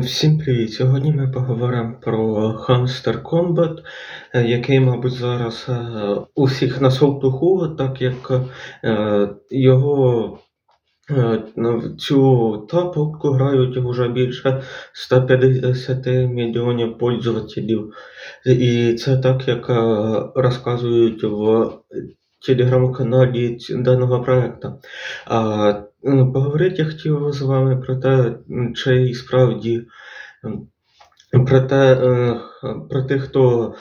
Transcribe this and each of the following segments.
Всім привіт! Сьогодні ми поговоримо про Hamster Combat, е, який, мабуть, зараз е, у всіх на слуху, так як е, його в цю тапку грають вже більше 150 мільйонів пользователів. І це так, як розказують в телеграм-каналі даного проекту. М, поговорити я хотів з вами про те, чи справді про те, е, про тих, хто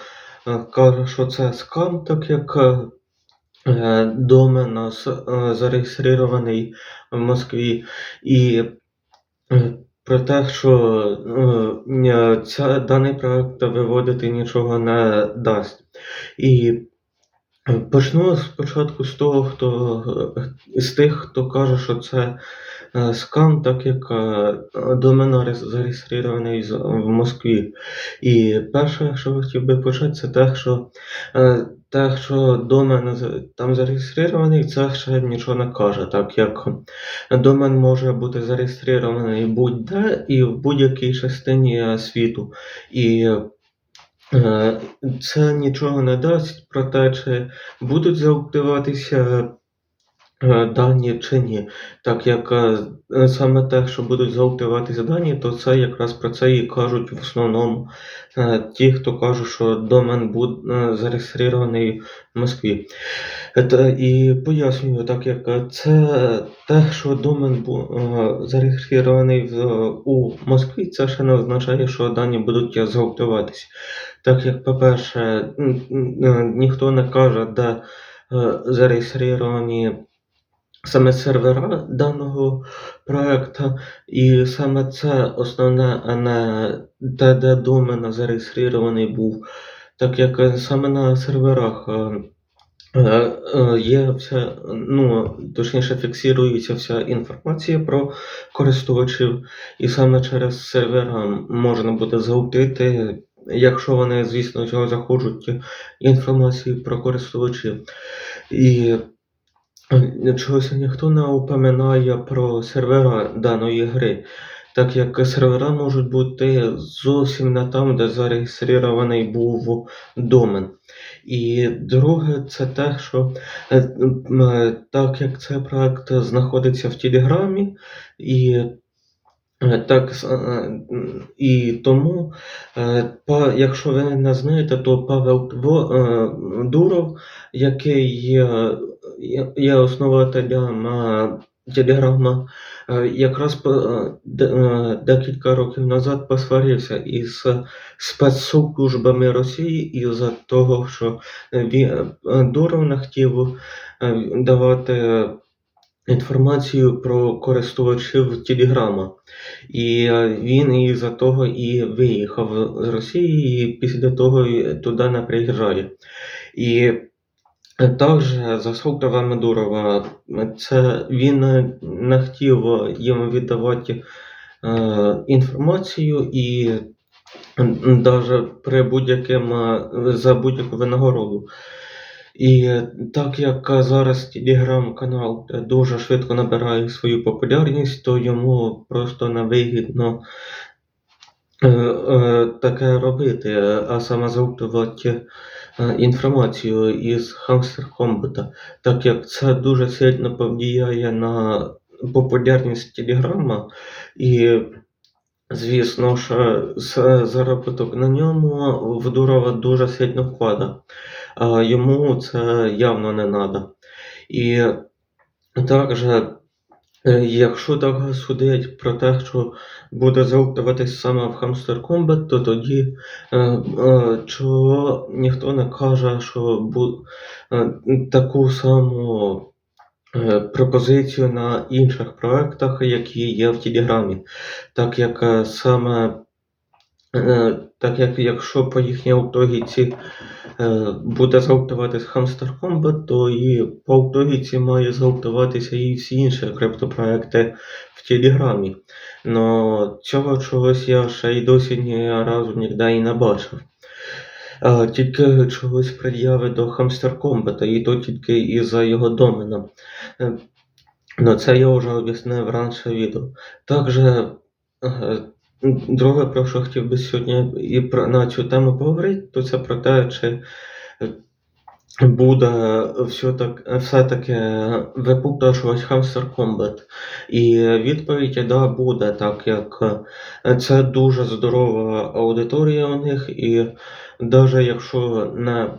е, каже, що це скам, так як е, домен нас е, зареєстрований в Москві, і е, про те, що е, е, ця, даний проект виводити нічого не дасть. І Е, Почну спочатку з того, хто е, з тих, хто каже, що це е, скам, так як е, домен зареєстрований в Москві. І перше, що хотів би почати, це те, що те, що домен там зареєстрований, це ще нічого не каже, так як домен може бути зареєстрований будь-де і в будь-якій частині світу. І Це нічого не дасть про те, чи будуть заактивуватися е, дані чи ні. Так як е, саме те, що будуть заактивуватися дані, то це якраз про це і кажуть в основному е, ті, хто кажуть, що домен буде зареєстрований в Москві. Е, І пояснюю, так як е, це те, що домен е, зареєстрований у Москві, це ще не означає, що дані будуть заактивуватися. Так як, по-перше, е, ніхто не каже, де е, зареєстровані саме сервера даного проекту, і саме це основне, а не те, де домен зареєстрований був. Так як е, саме на серверах е, е, є вся, ну, точніше, фіксується вся інформація про користувачів, і саме через сервера можна буде заутити, якщо вони, звісно, цього захочуть інформацію про користувачів. І чогось ніхто не упоминає про сервера даної гри, так як сервера можуть бути зовсім не там, де зареєстрований був домен. І друге, це те, що е, е, так як цей проект знаходиться в Телеграмі, і е, так, і тому, якщо ви не знаєте, то Павел Дуров, який є, е, Телеграма, е, якраз е, е, декілька років назад посварився із спецслужбами Росії із-за того, що Дуров не хотів давати інформацію про користувачів Телеграма. І він із-за того і виїхав з Росії, і після того туди не приїжджає. І також за словами Дурова, це він не хотів їм віддавати е, інформацію і навіть при будь-яким е, за будь-яку винагороду. І так як зараз телеграм-канал е, дуже швидко набирає свою популярність, то йому просто невигідно таке робити, е, а саме зауптувати е, інформацію із Hamster Combat, так як це дуже сильно повлияє на популярність Телеграма і Звісно ж, заробіток на ньому в Дурова дуже сильно а йому це явно не треба. І також, е, якщо так судить про те, що буде залутуватись саме в Hamster Combat, то тоді е, е, чого ніхто не каже, що е, таку саму е, пропозицію на інших проектах, які є в Телеграмі. Так як е, саме Е, Так як якщо по їхній логіці е, буде згалтуватись Hamster Combat, то і по логіці має згалтуватися і всі інші криптопроекти в Телеграмі. Но цього чогось я ще й досі ні разу ніде і не бачив. Тільки чогось пред'яви до Hamster Combat, і то тільки із-за його домена. Е, Ну, це я вже об'яснив раніше відео. Також е, друге, про що хотів би сьогодні і про на цю тему поговорити, то це про те, чи буде все-так, все-таки випуташувати Hamster Combat. І відповідь да, буде, так як е, це дуже здорова аудиторія у них, і навіть якщо не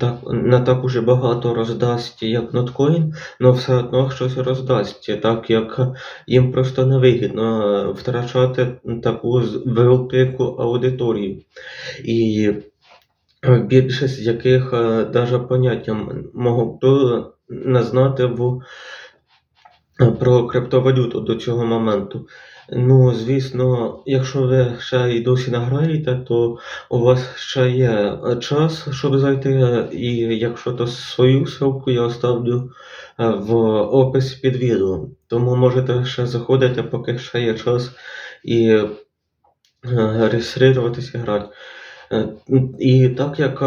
так, не так уже багато роздасть, як Notcoin, але все одно щось роздасть, так як їм просто невигідно втрачати таку велику аудиторію. І е, більшість з яких навіть поняття м- можуть не знати в, е, про криптовалюту до цього моменту. Ну, звісно, якщо ви ще й досі не граєте, то у вас ще є е, час, щоб зайти, і якщо то свою ссылку я оставлю е, в описі під відео. Тому можете ще заходити, поки ще є час, і е, реєструватися і грати. Е, І так як е,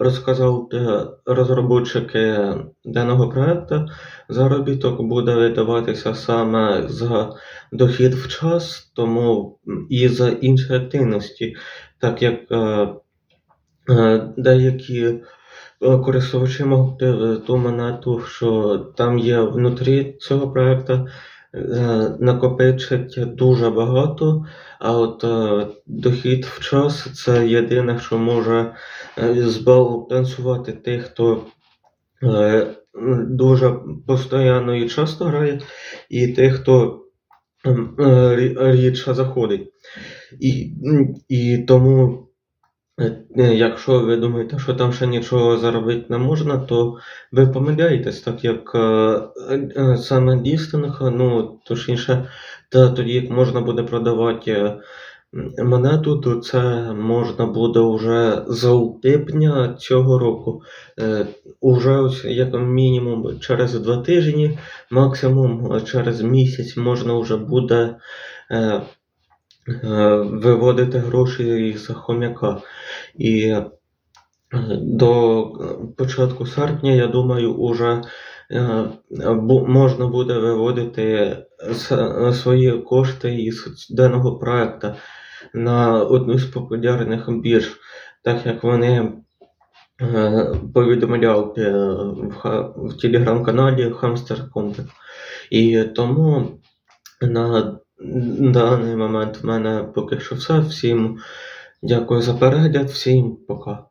розказав е, розробники даного проекту, заробіток буде видаватися саме за дохід в час, тому і за інші активності, так як деякі користувачі можуть ту монету, що там є внутрі цього проекту, накопичить дуже багато, а от е, дохід в час це єдине, що може е, збалансувати тих, хто е, дуже постійно і часто грає, і тих, хто м, е, рі- рідше заходить. І, і тому. Е, е, Якщо ви думаєте, що там ще нічого заробити не можна, то ви помиляєтесь, так як е, саме дістинг, ну точніше, та тоді як можна буде продавати монету, то це можна буде вже з липня цього року. Уже ось як мінімум через два тижні, максимум через місяць можна вже буде виводити гроші із хомяка. І е, до початку серпня, я думаю, уже е, можна буде виводити свої кошти із даного проекту на одну з популярних бірж, так як вони е, повідомляли е, в, телеграм-каналі Hamster Content. І тому на даний момент в мене поки що все. Всім дякую за перегляд, всім пока.